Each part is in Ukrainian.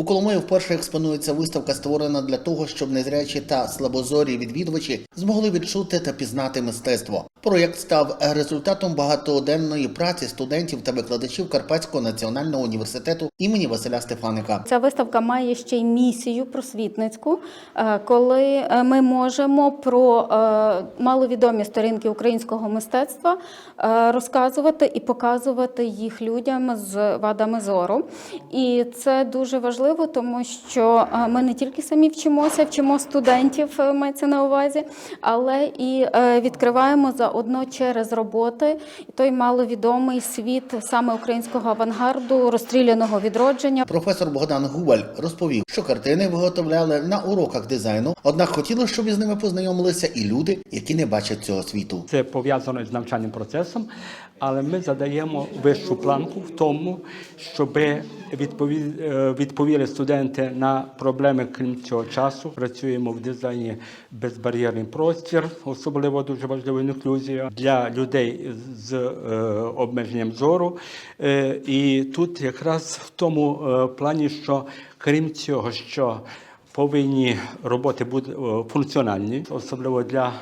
У Коломиї вперше експонується виставка, створена для того, щоб незрячі та слабозорі відвідувачі змогли відчути та пізнати мистецтво. Проєкт став результатом багатоденної праці студентів та викладачів Карпатського національного університету імені Василя Стефаника. Ця виставка має ще й місію просвітницьку, е, коли е, ми можемо про е, маловідомі сторінки українського мистецтва розказувати і показувати їх людям з вадами зору. І це дуже важливо, тому що ми не тільки самі вчимося, вчимо студентів, мається на увазі, але і відкриваємо заодно через роботи той маловідомий світ саме українського авангарду, розстріляного відродження. Професор Богдан Губаль розповів, що картини виготовляли на уроках дизайну, однак хотіли, щоб із ними познайомилися і люди, які не бачать цього світу. Це пов'язано з навчальним процесом, але ми задаємо вищу планку в тому, щоб відповіли, відповіли студенти на проблеми крім цього часу. Працюємо в дизайні безбар'єрний простір, особливо дуже важлива інклюзія для людей з е, обмеженням зору. Е, і тут якраз в тому е, плані, що крім цього, що повинні роботи бути е, функціональні, особливо для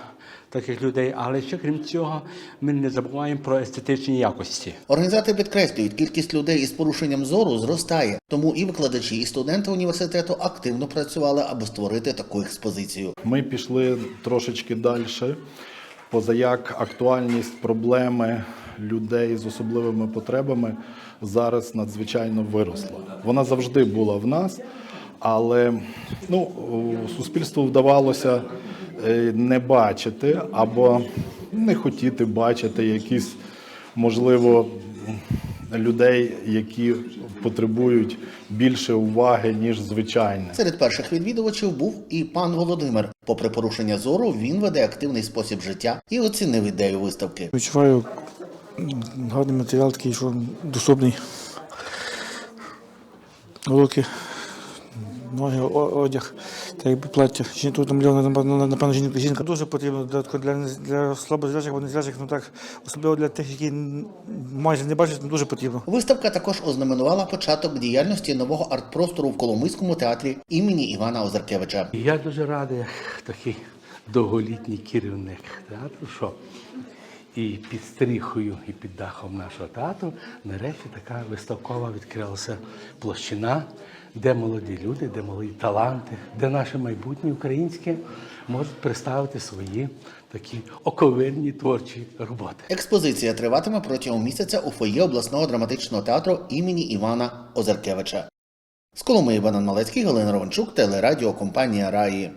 таких людей. Але ще крім цього, ми не забуваємо про естетичні якості. Організатори підкреслюють, кількість людей із порушенням зору зростає, тому і викладачі, і студенти університету активно працювали, аби створити таку експозицію. Ми пішли трошечки далі, позаяк актуальність проблеми людей з особливими потребами зараз надзвичайно виросла. Вона завжди була в нас, але ну, суспільству вдавалося е, не бачити або не хотіти бачити якісь, можливо, людей, які потребують більше уваги, ніж звичайне. Серед перших відвідувачів був і пан Володимир. Попри порушення зору, він веде активний спосіб життя і оцінив ідею виставки. Відчуваю гарний матеріал, такий, що доступний. Руки, ноги, одяг, так якби плаття. Жін- Тут напевно, напевно, жінка. Жінка дуже потрібно для, для, для слабозрячих або незрячих, ну так, особливо для тих, які майже не бачать, дуже потрібно. Виставка також ознаменувала початок діяльності нового арт-простору в Коломийському театрі імені Івана Озаркевича. Я дуже радий, такий довголітній керівник театру, що і під стріхою, і під дахом нашого театру нарешті така виставкова відкрилася площина, де молоді люди, де молоді таланти, де наше майбутнє українське можуть представити свої такі оковирні творчі роботи. Експозиція триватиме протягом місяця у фоє обласного драматичного театру імені Івана Озаркевича. З Коломиї Богдан Малецький, Галина Ровенчук, телерадіокомпанія Раї.